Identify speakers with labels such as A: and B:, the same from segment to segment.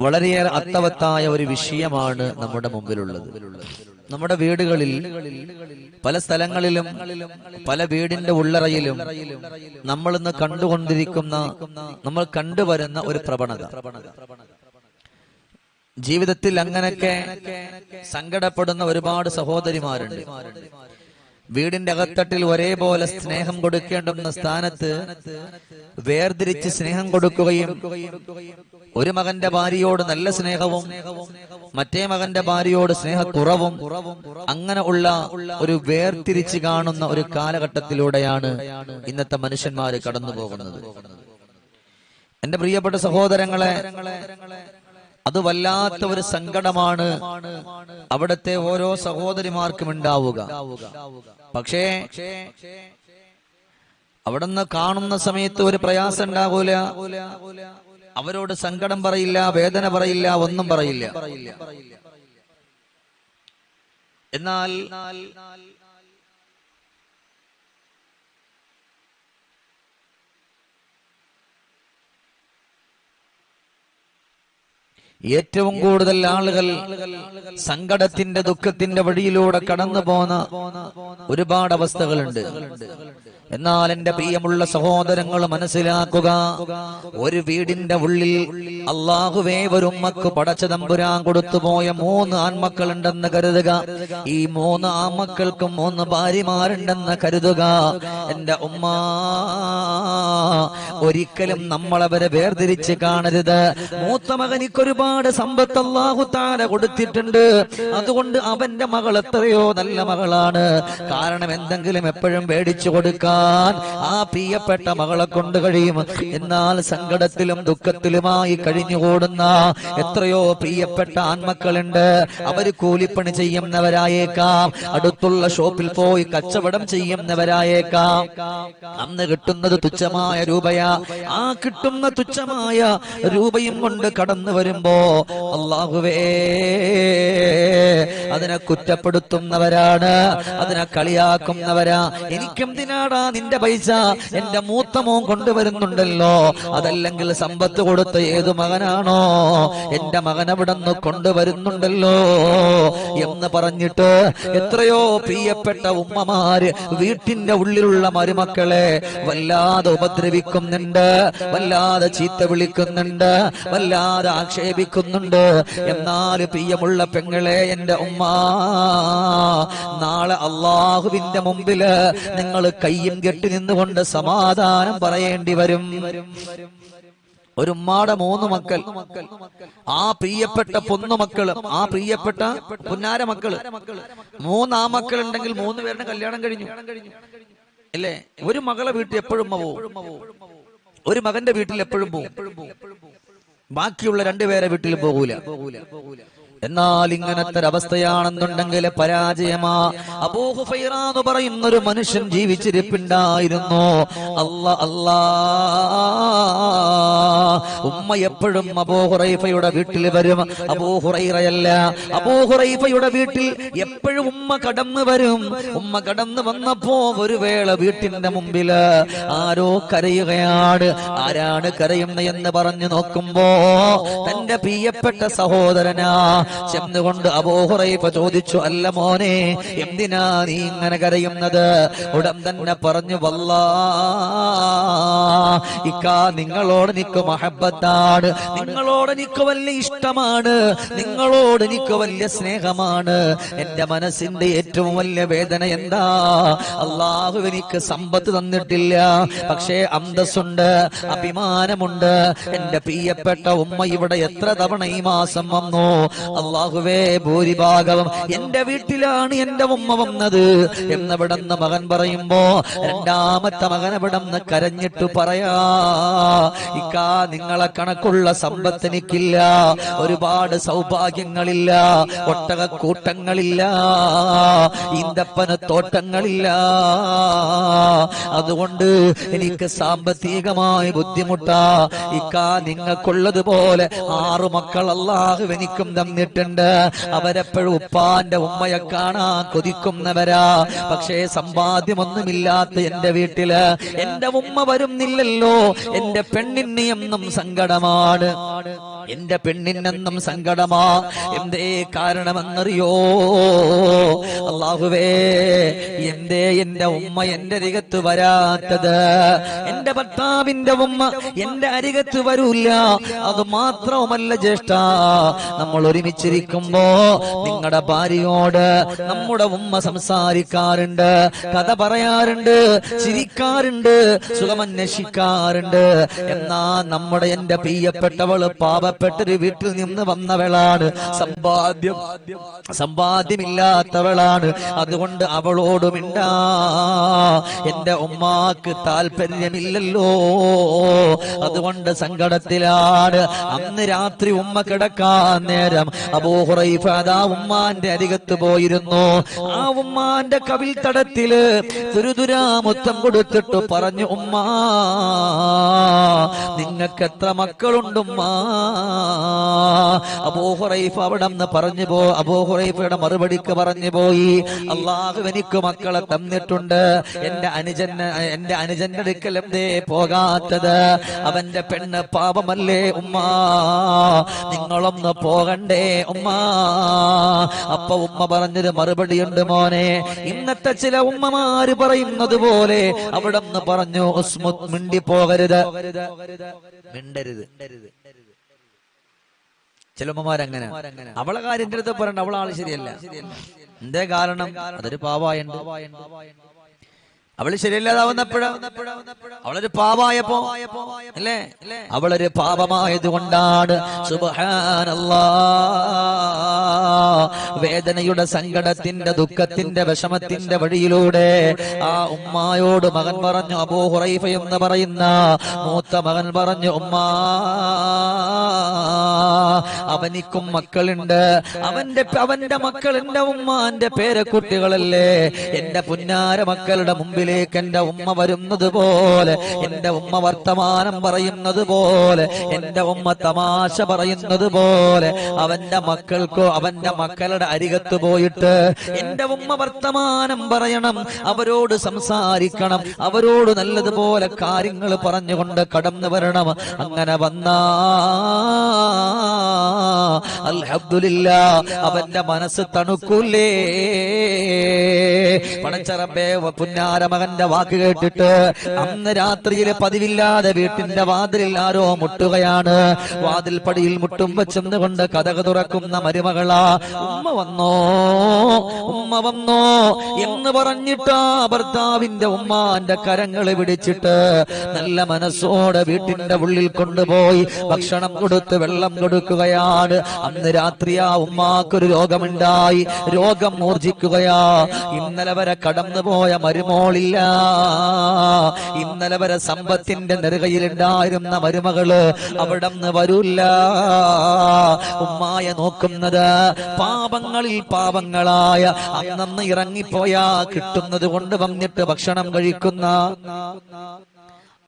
A: വളരെയേറെ അർത്ഥവത്തായ ഒരു വിഷയമാണ് നമ്മുടെ മുമ്പിലുള്ളത്. നമ്മുടെ വീടുകളിൽ പല സ്ഥലങ്ങളിലും പല വീടിന്റെ ഉള്ളറയിലും നമ്മൾ ഇന്ന് കണ്ടുകൊണ്ടിരിക്കുന്ന നമ്മൾ കണ്ടുവരുന്ന ഒരു പ്രവണത. ജീവിതത്തിൽ അങ്ങനെയൊക്കെ സങ്കടപ്പെടുന്ന ഒരുപാട് സഹോദരിമാരുണ്ട്. വീടിന്റെ അകത്തട്ടിൽ ഒരേപോലെ സ്നേഹം കൊടുക്കേണ്ടുന്ന സ്ഥാനത്ത് വേർതിരിച്ച് സ്നേഹം കൊടുക്കുകയും ഒരു മകന്റെ ഭാര്യയോട് നല്ല സ്നേഹവും മറ്റേ മകന്റെ ഭാര്യയോട് സ്നേഹക്കുറവും അങ്ങനെ ഉള്ള ഒരു വേർതിരിച്ച് കാണുന്ന ഒരു കാലഘട്ടത്തിലൂടെയാണ് ഇന്നത്തെ മനുഷ്യന്മാര് കടന്നു പോകുന്നത് എന്റെ പ്രിയപ്പെട്ട സഹോദരങ്ങളെ അത് വല്ലാത്ത ഒരു സങ്കടമാണ് അവിടുത്തെ ഓരോ സഹോദരിമാർക്കും ഉണ്ടാവുക. പക്ഷേ അവിടുന്ന് കാണുന്ന സമയത്ത് ഒരു പ്രയാസം ഉണ്ടാകൂല. അവരോട് സങ്കടം പറയില്ല വേദന പറയില്ല ഒന്നും പറയില്ല. എന്നാൽ ഏറ്റവും കൂടുതൽ ആളുകൾ സങ്കടത്തിന്റെ ദുഃഖത്തിന്റെ വഴിയിലൂടെ കടന്നു പോന്ന ഒരുപാട് അവസ്ഥകളുണ്ട്. എന്നാൽ എന്റെ പ്രിയമുള്ള സഹോദരങ്ങൾ മനസ്സിലാക്കുക ഒരു വീടിന്റെ ഉള്ളിൽ അള്ളാഹുവേ ഒരു ഉമ്മക്ക് പടച്ച തമ്പുരാൻ കൊടുത്തുപോയ മൂന്ന് ആൺമക്കളുണ്ടെന്ന് കരുതുക. ഈ മൂന്ന് ആൺമക്കൾക്കും മൂന്ന് ഭാര്യമാരുണ്ടെന്ന് കരുതുക. എന്റെ ഉമ്മ ഒരിക്കലും നമ്മളവരെ വേർതിരിച്ച് കാണരുത്. മൂത്ത മകനിക്ക് ഒരുപാട് സമ്പത്ത് അള്ളാഹു താര കൊടുത്തിട്ടുണ്ട്. അതുകൊണ്ട് അവന്റെ മകൾ എത്രയോ നല്ല മകളാണ്. കാരണം എന്തെങ്കിലും എപ്പോഴും മേടിച്ചു കൊടുക്കാൻ ആ പ്രിയപ്പെട്ട മകളെ കൊണ്ട് കഴിയും. എന്നാൽ സങ്കടത്തിലും ദുഃഖത്തിലുമായി കഴിഞ്ഞുകൂടുന്ന എത്രയോ പ്രിയപ്പെട്ട ആൺമക്കളുണ്ട്. അവർ കൂലിപ്പണി ചെയ്യുന്നവരായേക്കാം. അടുത്തുള്ള ഷോപ്പിൽ പോയി കച്ചവടം ചെയ്യുന്നവരായേക്കാം. അന്ന് കിട്ടുന്നത് തുച്ഛമായ രൂപയാ. ആ കിട്ടുന്ന തുച്ഛമായ രൂപയും കൊണ്ട് കടന്നു വരുമ്പോ അള്ളാഹുവേ അതിനെ കുറ്റപ്പെടുത്തുന്നവരാണ് അതിനെ കളിയാക്കുന്നവരാ. എനിക്കെന്തിനാടാ നിന്റെ പൈസ? എന്റെ മൂത്ത മോൻ കൊണ്ടുവരുന്നുണ്ടല്ലോ. അതല്ലെങ്കിൽ സമ്പത്ത് കൊടുത്ത ഏതു മകനാണോ? എന്റെ മകൻ അവിടെ നിന്ന് കൊണ്ടുവരുന്നുണ്ടല്ലോ. എന്ന് പറഞ്ഞിട്ട് എത്രയോ പ്രിയപ്പെട്ട ഉമ്മമാര് വീട്ടിന്റെ ഉള്ളിലുള്ള മരുമക്കളെ വല്ലാതെ ഉപദ്രവിക്കുന്നുണ്ട് വല്ലാതെ ചീത്ത വിളിക്കുന്നുണ്ട് വല്ലാതെ ആക്ഷേപിക്കുന്നുണ്ട് എന്നാൽ പ്രിയമുള്ള പെങ്ങളെ എന്റെ ഉമ്മ നാളെ അള്ളാഹുവിന്റെ മുമ്പിൽ നിങ്ങൾ കയ്യും കെട്ടി നിന്നുകൊണ്ട് സമാധാനം പറയേണ്ടി വരും. ഒരു ഉമ്മാടെ മൂന്ന് മക്കൾ ആ പ്രിയപ്പെട്ട പൊന്നു മക്കളും ആ പ്രിയപ്പെട്ട പുന്നാര മക്കൾ. മൂന്ന് മക്കൾ ഉണ്ടെങ്കിൽ മൂന്ന് പേരുടെ കല്യാണം കഴിഞ്ഞു. അല്ലേ? ഒരു മകളെ വീട്ടിൽ എപ്പോഴും ഒരു മകന്റെ വീട്ടിൽ എപ്പോഴും പോവും. ബാക്കിയുള്ള രണ്ടുപേരെ വീട്ടിൽ പോകൂല. എന്നാൽ ഇങ്ങനത്തെ ഒരവസ്ഥയാണെന്നുണ്ടെങ്കിൽ പരാജയമാ അബൂഹുഫൈറ എന്ന് പറയുന്ന ഒരു മനുഷ്യൻ ജീവിച്ചിരിപ്പുണ്ടായിരുന്നു. അല്ല അല്ലാ. ഉമ്മ എപ്പോഴും അബൂഹുറൈഫയുടെ വീട്ടിൽ വരും. അബൂഹുറൈറയല്ല അബൂഹുറൈഫയുടെ വീട്ടിൽ എപ്പോഴും ഉമ്മ കടന്നു വരും. ഉമ്മ കടന്നു വന്നപ്പോ ഒരു വേള വീട്ടിന്റെ മുമ്പിൽ ആരോ കരയുകയാണ്. ആരാണ് കരയുന്നതെന്ന് പറഞ്ഞു നോക്കുമ്പോ തന്റെ പ്രിയപ്പെട്ട സഹോദരനാ. ചെന്നുകൊണ്ട് അബോഹുറൈഫ ചോദിച്ചു അല്ല മോനെ എന്തിനാ നീ ഇങ്ങനെ കരയുന്നത്? ഉടൻ തന്നെ പറഞ്ഞു വല്ലാ ഇക്കാ നിങ്ങളോട് എനിക്ക് മഹബത്താണ്. നിങ്ങളോട് എനിക്ക് വലിയ ഇഷ്ടമാണ്. നിങ്ങളോട് എനിക്ക് വലിയ സ്നേഹമാണ്. എന്റെ മനസ്സിന്റെ ഏറ്റവും വലിയ വേദന എന്താ? അള്ളാഹു എനിക്ക് സമ്പത്ത് തന്നിട്ടില്ല. പക്ഷേ അന്തസ്സുണ്ട് അഭിമാനമുണ്ട്. എന്റെ പ്രിയപ്പെട്ട ഉമ്മ ഇവിടെ എത്ര തവണ ഈ മാസം വന്നു? അള്ളാഹുവേ ഭൂരിഭാഗവും എന്റെ വീട്ടിലാണ് എന്റെ ഉമ്മ വന്നത് എന്നവിടന്ന് മകൻ പറയുമ്പോ രണ്ടാമത്തെ മകൻ അവിടെന്ന് കരഞ്ഞിട്ട് പറയാ ഇക്കാ നിങ്ങളെ കണക്കുള്ള സമ്പത്ത് എനിക്കില്ല ഒരുപാട് സൗഭാഗ്യങ്ങളില്ല ഒട്ടകക്കൂട്ടങ്ങളില്ല ഈന്തപ്പന തോട്ടങ്ങളില്ല അതുകൊണ്ട് എനിക്ക് സാമ്പത്തികമായി ബുദ്ധിമുട്ടാ. ഇക്കാ നിങ്ങൾക്കുള്ളതുപോലെ ആറു മക്കൾ എനിക്കും തന്നിട്ടുണ്ട് അവരെപ്പോഴും ഉപ്പാന്റെ ഉമ്മയെ കാണാൻ കൊതിക്കുന്നവരാ. പക്ഷേ സമ്പാദ്യമൊന്നുമില്ലാത്ത എന്റെ വീട്ടിൽ എന്റെ ഉമ്മ വരുന്നില്ലല്ലോ. എന്റെ എന്നും സങ്കടമാണ്. എന്റെ പെണ്ണിനെന്നും സങ്കടമാ. എന്തേ കാരണമെന്നറിയോ? അള്ളാഹുവേ എന്തേ എന്റെ ഉമ്മ എന്റെ അരികത്ത് വരാത്തത്? എന്റെ ഭർത്താവിന്റെ ഉമ്മ എന്റെ അരികത്ത് വരൂല്ല അത് മാത്രവുമല്ല ജ്യേഷ്ഠ നമ്മൾ ഒരുമിച്ചിരിക്കുമ്പോ നിങ്ങളുടെ ഭാര്യയോട് നമ്മുടെ ഉമ്മ സംസാരിക്കാറുണ്ട് കഥ പറയാറുണ്ട് ചിരിക്കാറുണ്ട് സുഖമന്വേഷിക്കാറുണ്ട്. എന്നാ നമ്മുടെ എന്റെ പ്രിയപ്പെട്ടവൾ പാവപ്പെട്ടൊരു വീട്ടിൽ നിന്ന് വന്നവളാണ്. സമ്പാദ്യം സമ്പാദ്യമില്ലാത്തവളാണ്. അതുകൊണ്ട് അവളോടുമിണ്ടാ എന്റെ ഉമ്മാക്ക് താല്പര്യമില്ലല്ലോ. അതുകൊണ്ട് സങ്കടത്തിലാണ്. അന്ന് രാത്രി ഉമ്മ കിടക്കാൻ നേരം അബൂഹുറൈഫ അതാ ഉമ്മാന്റെ അരികത്ത് പോയിരുന്നു. ആ ഉമ്മാന്റെ കവിൽ തടത്തിൽ തുരുതുരാ മുത്തം കൊടുത്തിട്ട് പറഞ്ഞു ഉമ്മ നിങ്ങൾക്ക് എത്ര മക്കളുണ്ടുമ്മ അബൂഹുറൈഫ അവിടെ നിന്ന് പറഞ്ഞു പോ അബൂഹുറൈഫയുടെ മറുപടിക്ക് പറഞ്ഞു പോയി. അള്ളാഹു എനിക്ക് മക്കളെ തന്നിട്ടുണ്ട്. എന്റെ അനുജൻ എന്റെ അനുജന്റെ അടുക്കൽ എന്തേ പോകാത്തത്. അവന്റെ പെണ്ണ് പാപമല്ലേ ഉമ്മ? നിങ്ങളൊന്ന് പോകണ്ടേ ഉമ്മ? അപ്പ ഉമ്മ പറഞ്ഞൊരു മറുപടിയുണ്ട് മോനെ. ഇന്നത്തെ ചില ഉമ്മമാര് പറയുന്നത് പോലെ അവിടെ നിന്ന് പറഞ്ഞു മിണ്ടി പോകരുത് മിണ്ടരുത്. ചില അങ്ങനെ അവളെ കാര്യം എന്റെ അടുത്ത് പറയണ്ട. അവളെ ആൾ ശരിയല്ല. എന്തേ കാരണം? അതൊരു പാവായുണ്ട് അവൾ ശരിയല്ലാതാവുന്നപ്പോഴ? അവളൊരു പാവായപ്പോ അല്ലേ? അവളൊരു പാപമായത് കൊണ്ടാണ് വേദനയുടെ സങ്കടത്തിന്റെ ദുഃഖത്തിന്റെ വിഷമത്തിന്റെ വഴിയിലൂടെ ആ ഉമ്മായോട് മകൻ പറഞ്ഞു അബോ ഹുറൈഫ എന്ന് പറയുന്ന മൂത്ത മകൻ പറഞ്ഞു ഉമ്മാ അവനിക്കും മക്കളുണ്ട്. അവന്റെ അവന്റെ മക്കൾ എന്റെ ഉമ്മാന്റെ പേരക്കുട്ടികളല്ലേ. എന്റെ പുന്നാര മക്കളുടെ മുമ്പിലേക്ക് എന്റെ ഉമ്മ വരുന്നത് പോലെ എന്റെ ഉമ്മ വർത്തമാനം പറയുന്നത് പോലെ എന്റെ ഉമ്മ തമാശ പറയുന്നത് പോലെ അവന്റെ മക്കൾക്കോ അവന്റെ മക്കളുടെ അരികത്ത് പോയിട്ട് എന്റെ ഉമ്മ വർത്തമാനം പറയണം അവരോട് സംസാരിക്കണം അവരോട് നല്ലതുപോലെ കാര്യങ്ങൾ പറഞ്ഞുകൊണ്ട് കടന്നു വരണം. അങ്ങനെ വന്നാ അൽഹബ്ദുലില്ല അവന്റെ മനസ്സ് തണുക്കൂലേ. പണച്ചറമ്പേ പുന്നാര മകന്റെ വാക്ക് കേട്ടിട്ട് അന്ന് രാത്രിയിലെ പതിവില്ലാതെ വീട്ടിന്റെ വാതിലിൽ ആരോ മുട്ടുകയാണ്. വാതിൽ പടിയിൽ മുട്ടും വെച്ചെന്നുകൊണ്ട് കഥക തുറക്കുന്ന മരുമകളാ ഉമ്മ വന്നോ ഉമ്മ വന്നോ എന്ന് പറഞ്ഞിട്ടാ ഭർത്താവിന്റെ ഉമ്മാന്റെ കരങ്ങളെ പിടിച്ചിട്ട് നല്ല മനസ്സോടെ വീട്ടിന്റെ ഉള്ളിൽ കൊണ്ടുപോയി ഭക്ഷണം കൊടുത്ത് വെള്ളം കൊടുക്കുകയാണ് അന്ന് രാത്രി ആ ഉമ്മാക്കൊരു രോഗമുണ്ടായി. രോഗം മൂർജിക്കുകയാ. ഇന്നലെ വരെ കടന്നുപോയ മരുമോളില്ല. ഇന്നലെ വരെ സമ്പത്തിന്റെ നെറുകയിലുണ്ടായിരുന്ന മരുമകൾ അവിടെ നിന്ന് വരൂല്ല. ഉമ്മായ നോക്കുന്നത് പാപങ്ങളിൽ പാപങ്ങളായ. അന്നന്ന് ഇറങ്ങിപ്പോയാ കിട്ടുന്നത് കൊണ്ട് വന്നിട്ട് ഭക്ഷണം കഴിക്കുന്ന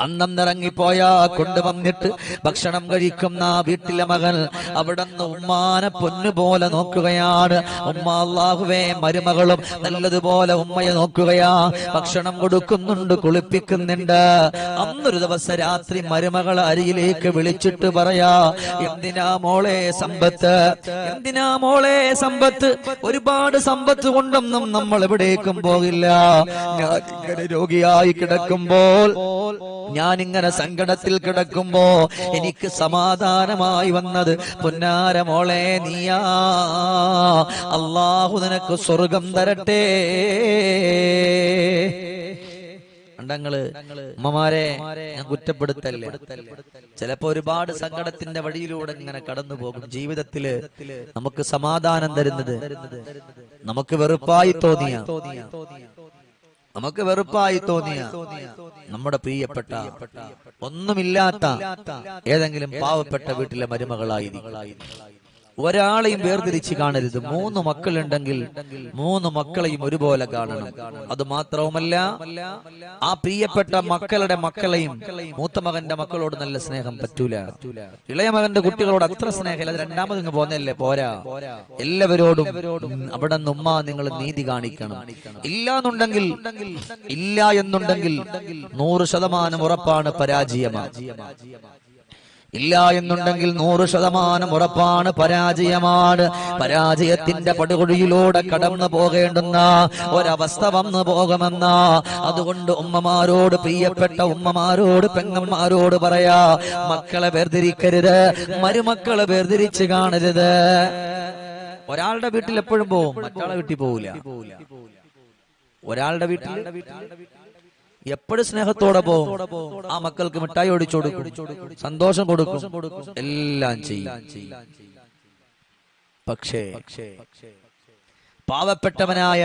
A: അന്നന്നിറങ്ങിപ്പോയാ കൊണ്ടുവന്നിട്ട് ഭക്ഷണം കഴിക്കുന്ന വീട്ടിലെ മകൻ അവിടുന്ന് ഉമ്മാനെ പൊന്നുപോലെ നോക്കുകയാണ്. ഉമ്മ അള്ളാഹുവേ മരുമകളും നല്ലതുപോലെ ഉമ്മയെ നോക്കുകയാ. ഭക്ഷണം കൊടുക്കുന്നുണ്ട് കുളിപ്പിക്കുന്നുണ്ട്. അന്നൊരു ദിവസം രാത്രി മരുമകൾ അരിയിലേക്ക് വിളിച്ചിട്ട് പറയാ എന്തിനാ മോളെ സമ്പത്ത്? എന്തിനാ മോളെ സമ്പത്ത്? ഒരുപാട് സമ്പത്ത് കൊണ്ടൊന്നും നമ്മൾ എവിടേക്കും പോകില്ല. ഞാൻ രോഗിയായി കിടക്കുമ്പോൾ ഞാൻ ഇങ്ങനെ സങ്കടത്തിൽ കിടക്കുമ്പോ എനിക്ക് സമാധാനമായി വന്നത് പൊന്നാര മോളെ നീയാ. അള്ളാഹു നിനക്ക് സ്വർഗം തരട്ടെ. അണ്ടങ്ങൾ ഉമ്മമാരെ ഞാൻ കുറ്റപ്പെടുത്തല്ലേ? ചിലപ്പോ ഒരുപാട് സങ്കടത്തിന്റെ വഴിയിലൂടെ ഇങ്ങനെ കടന്നു പോകും ജീവിതത്തിൽ നമുക്ക് സമാധാനം തരുന്നത്. നമുക്ക് വെറുപ്പായി തോന്നിയ. നമുക്ക് വെറുപ്പായി തോന്നിയ നമ്മുടെ പ്രിയപ്പെട്ട ഒന്നുമില്ലാത്ത ഏതെങ്കിലും പാവപ്പെട്ട വീട്ടിലെ മരുമകളായിരിക്കും. ഒരാളെയും വേർതിരിച്ച് കാണരുത്. മൂന്ന് മക്കളുണ്ടെങ്കിൽ മൂന്ന് മക്കളെയും ഒരുപോലെ കാണണം. അത് മാത്രവുമല്ല ആ പ്രിയപ്പെട്ട മക്കളുടെ മക്കളെയും മൂത്ത മകന്റെ മക്കളോട് നല്ല സ്നേഹം പറ്റൂല. ഇളയ മകന്റെ കുട്ടികളോട് അത്ര സ്നേഹമില്ല. അത് രണ്ടാമത് ഇങ്ങ് പോന്നല്ലേ പോരാ. എല്ലാവരോടും അവിടെ നിന്ന് ഉമ്മ നിങ്ങൾ നീതി കാണിക്കണം. ഇല്ല എന്നുണ്ടെങ്കിൽ ഇല്ല എന്നുണ്ടെങ്കിൽ നൂറ് ശതമാനം ഉറപ്പാണ് പരാജയമാണ് ഇല്ല എന്നുണ്ടെങ്കിൽ നൂറ് ശതമാനം ഉറപ്പാണ് പരാജയമാണ്. പരാജയത്തിന്റെ പടുകുഴിയിലൂടെ കടന്നു പോകേണ്ടുന്ന ഒരവസ്ഥ വന്നു പോകുമെന്ന. അതുകൊണ്ട് ഉമ്മമാരോട് പ്രിയപ്പെട്ട ഉമ്മമാരോട് പെങ്ങന്മാരോട് പറയാ മക്കളെ വേർതിരിക്കരുത് മരുമക്കളെ വേർതിരിച്ച് കാണരുത്. ഒരാളുടെ വീട്ടിൽ എപ്പോഴും പോവും മറ്റാളെ വീട്ടിൽ പോവില്ല. ഒരാളുടെ വീട്ടിൽ എപ്പോഴും സ്നേഹത്തോടെ പോകും. ആ മക്കൾക്ക് മിഠായി ഓടിച്ചു കൊടുക്കും. സന്തോഷം കൊടുക്കും. എല്ലാം ചെയ്യും. പക്ഷേ. പാവപ്പെട്ടവനായ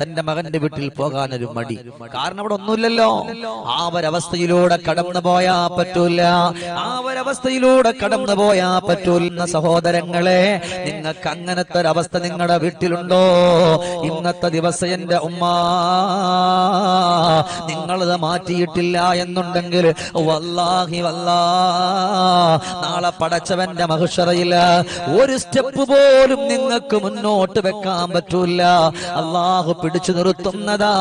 A: തന്റെ മകന്റെ വീട്ടിൽ പോകാൻ ഒരു മടി. കാരണം അവിടെ ഒന്നുമില്ലല്ലോ. ആ ഒരവസ്ഥയിലൂടെ കടന്നു പോയാ പറ്റൂല. ആ ഒരവസ്ഥയിലൂടെ കടന്നു പോയാ പറ്റൂല സഹോദരങ്ങളെ. നിങ്ങൾക്ക് അങ്ങനത്തെ ഒരവസ്ഥ നിങ്ങളുടെ വീട്ടിലുണ്ടോ? ഇന്നത്തെ ദിവസം എന്റെ ഉമ്മ നിങ്ങളത് മാറ്റിയിട്ടില്ല എന്നുണ്ടെങ്കിൽ വല്ലാഹി വല്ലാ. നാളെ പടച്ചവന്റെ മഹിഷറയില്ല ഒരു സ്റ്റെപ്പ് പോലും നിങ്ങൾക്ക് മുന്നോട്ട് വെക്കാൻ പറ്റൂല. അള്ളാഹു പിടിച്ചു നിർത്തുന്നതാ.